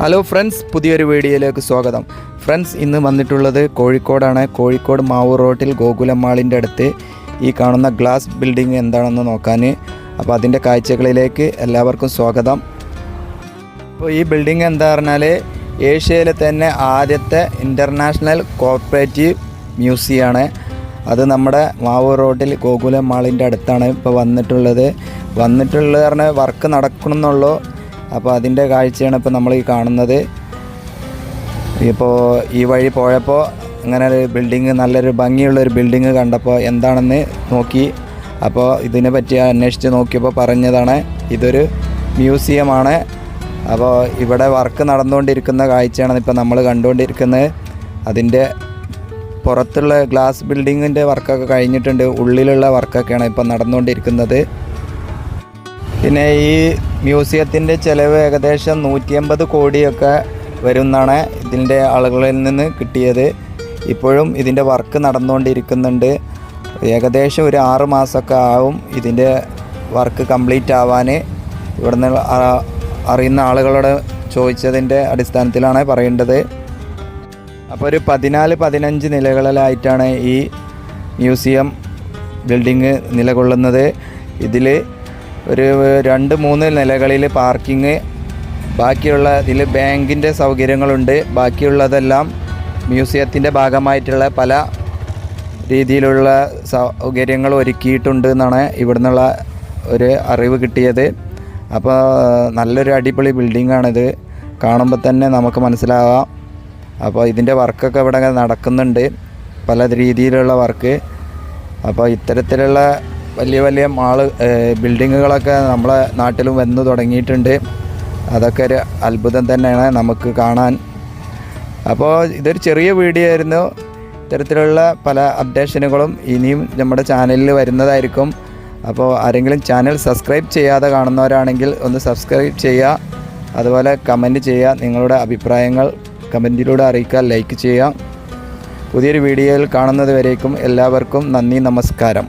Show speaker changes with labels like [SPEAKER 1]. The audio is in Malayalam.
[SPEAKER 1] ഹലോ ഫ്രണ്ട്സ് പുതിയൊരു വീഡിയോയിലേക്ക് സ്വാഗതം. ഫ്രണ്ട്സ് ഇന്ന് വന്നിട്ടുള്ളത് കോഴിക്കോടാണ്. കോഴിക്കോട് മാവൂർ റോട്ടിൽ ഗോകുലം മാളിന്റെ അടുത്ത് ഈ കാണുന്ന ഗ്ലാസ് ബിൽഡിംഗ് എന്താണെന്ന് നോക്കാൻ അപ്പോൾ അതിന്റെ കാഴ്ചകളിലേക്ക് എല്ലാവർക്കും സ്വാഗതം. അപ്പോൾ ഈ ബിൽഡിംഗ് എന്താ പറഞ്ഞാൽ ഏഷ്യയിലെ തന്നെ ആദ്യത്തെ ഇന്റർനാഷണൽ കോർപ്പറേറ്റീവ് മ്യൂസിയമാണ് അത് നമ്മുടെ മാവൂർ റോഡിൽ ഗോകുലം മാളിന്റെ അടുത്താണ് ഇപ്പോൾ വന്നിട്ടുള്ളത്. വന്നിട്ടുള്ളത് പറഞ്ഞാൽ വർക്ക് നടക്കണമെന്നുള്ളൂ. അപ്പോൾ അതിന്റെ കാഴ്ചയാണ് ഇപ്പോൾ നമ്മൾ ഈ കാണുന്നത്. ഇപ്പോൾ ഈ വഴി പോയപ്പോൾ അങ്ങനെ ഒരു ബിൽഡിങ് നല്ലൊരു ഭംഗിയുള്ള ഒരു ബിൽഡിങ് കണ്ടപ്പോൾ എന്താണെന്ന് നോക്കി. അപ്പോൾ ഇതിനെ പറ്റി അന്വേഷിച്ച് നോക്കിയപ്പോൾ പറഞ്ഞതാണ് ഇതൊരു മ്യൂസിയമാണ്. അപ്പോൾ ഇവിടെ വർക്ക് നടന്നുകൊണ്ടിരിക്കുന്ന കാഴ്ചയാണ് ഇപ്പോൾ നമ്മൾ കണ്ടുകൊണ്ടിരിക്കുന്നത്. അതിന്റെ പുറത്തുള്ള ഗ്ലാസ് ബിൽഡിങ്ങിന്റെ വർക്കൊക്കെ കഴിഞ്ഞിട്ടുണ്ട് ഉള്ളിലുള്ള വർക്കൊക്കെയാണ് ഇപ്പോൾ നടന്നുകൊണ്ടിരിക്കുന്നത്. പിന്നെ ഈ മ്യൂസിയത്തിന്റെ ചിലവ് ഏകദേശം നൂറ്റി അമ്പത് കോടിയൊക്കെ വരുന്നാണ് ഇതിന്റെ ആളുകളിൽ നിന്ന് കിട്ടിയത്. ഇപ്പോഴും ഇതിന്റെ വർക്ക് നടന്നുകൊണ്ടിരിക്കുന്നുണ്ട്. ഏകദേശം ഒരു ആറ് മാസമൊക്കെ ആവും ഇതിന്റെ വർക്ക് കംപ്ലീറ്റ് ആവാൻ. ഇവിടുന്ന് അറിയുന്ന ആളുകളോട് ചോദിച്ചതിന്റെ അടിസ്ഥാനത്തിലാണ് പറയേണ്ടത്. അപ്പോൾ ഒരു പതിനാല് പതിനഞ്ച് നിലകളിലായിട്ടാണ് ഈ മ്യൂസിയം ബിൽഡിങ് നിലകൊള്ളുന്നത്. ഇതിൽ ഒരു രണ്ട് മൂന്ന് നിലകളിൽ പാർക്കിങ് ബാക്കിയുള്ള ഇതിൽ ബാങ്കിന്റെ സൗകര്യങ്ങളുണ്ട്. ബാക്കിയുള്ളതെല്ലാം മ്യൂസിയത്തിന്റെ ഭാഗമായിട്ടുള്ള പല രീതിയിലുള്ള സൗകര്യങ്ങൾ ഒരുക്കിയിട്ടുണ്ട് എന്നാണ് ഇവിടുന്നുള്ള ഒരു അറിവ് കിട്ടിയത്. അപ്പോൾ നല്ലൊരു അടിപൊളി ബിൽഡിങ്ങാണിത്. കാണുമ്പോൾ തന്നെ നമുക്ക് മനസ്സിലാവാം. അപ്പോൾ ഇതിന്റെ വർക്കൊക്കെ ഇവിടെ നടക്കുന്നുണ്ട്. പല രീതിയിലുള്ള വർക്ക്. അപ്പോൾ ഇത്തരത്തിലുള്ള വലിയ വലിയ മാൾ ബിൽഡിങ്ങുകളൊക്കെ നമ്മളെ നാട്ടിലും വന്നു തുടങ്ങിയിട്ടുണ്ട്. അതൊക്കെ ഒരു അത്ഭുതം തന്നെയാണ് നമുക്ക് കാണാൻ. അപ്പോൾ ഇതൊരു ചെറിയ വീഡിയോ ആയിരുന്നു. ഇത്തരത്തിലുള്ള പല അപ്ഡേഷനുകളും ഇനിയും നമ്മുടെ ചാനലിൽ വരുന്നതായിരിക്കും. അപ്പോൾ ആരെങ്കിലും ചാനൽ സബ്സ്ക്രൈബ് ചെയ്യാതെ കാണുന്നവരാണെങ്കിൽ ഒന്ന് സബ്സ്ക്രൈബ് ചെയ്യുക. അതുപോലെ കമന്റ് ചെയ്യുക. നിങ്ങളുടെ അഭിപ്രായങ്ങൾ കമന്റിലൂടെ അറിയിക്കുക ലൈക്ക് ചെയ്യുക. പുതിയൊരു വീഡിയോയിൽ കാണുന്നത് വരേക്കും എല്ലാവർക്കും നന്ദി നമസ്കാരം.